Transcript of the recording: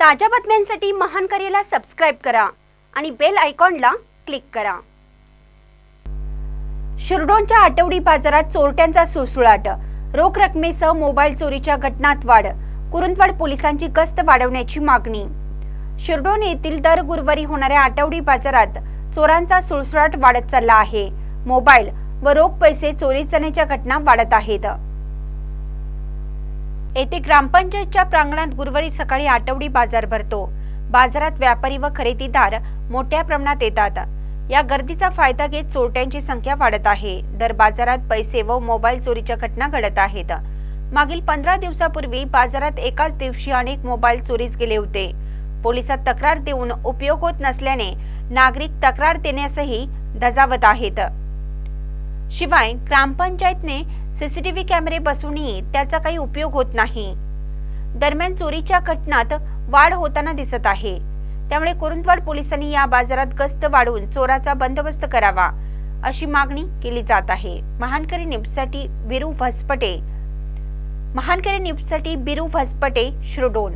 ताज्या बातम्यांसाठी महान करेला सबस्क्राईब करा आणि बेल आयकॉनला क्लिक करा. शिरडोनच्या आठवडी बाजारात चोरट्यांचा सुळसुळाट. रोख रकमेसह मोबाईल चोरीच्या घटनात वाढ. कुरुंदवाड पोलिसांची गस्त वाढवण्याची मागणी. शिरडोन येथील दर गुरुवारी होणाऱ्या आठवडी बाजारात चोरांचा सुळसुळाट वाढत चालला आहे. मोबाईल व रोख पैसे चोरी जाण्याच्या घटना वाढत आहेत. येथे ग्रामपंचायतच्या प्रांगणात गुरुवारी सकाळी आठवडी बाजार भरतो. बाजारात व्यापारी व खरेदीदार मोठ्या प्रमाणात येतात. या गर्दीचा फायदा घेत चोरट्यांची संख्या वाढत आहे. दर बाजारात पैसे व मोबाईल चोरीच्या घटना घडत आहेत. मागील पंधरा दिवसापूर्वी बाजारात एकाच दिवशी अनेक मोबाईल चोरीस गेले होते. पोलिसात तक्रार देऊन उपयोग होत नसल्याने नागरिक तक्रार देण्यासही धजावत आहेत. शिवाय ग्रामपंचायतने सीसीटीव्ही कॅमेरे बसूनही त्याचा काही उपयोग होत नाही. दरम्यान चोरीच्या घटनात वाढ होताना दिसत आहे. त्यामुळे कुरुंदवाड पोलिसांनी या बाजारात गस्त वाढवून चोराचा बंदोबस्त करावा अशी मागणी केली जात आहे. महानकरी न्यूजसाठी बिरू भसपटे. महानकरी न्यूजसाठी बिरू भसपटे श्रोडोन.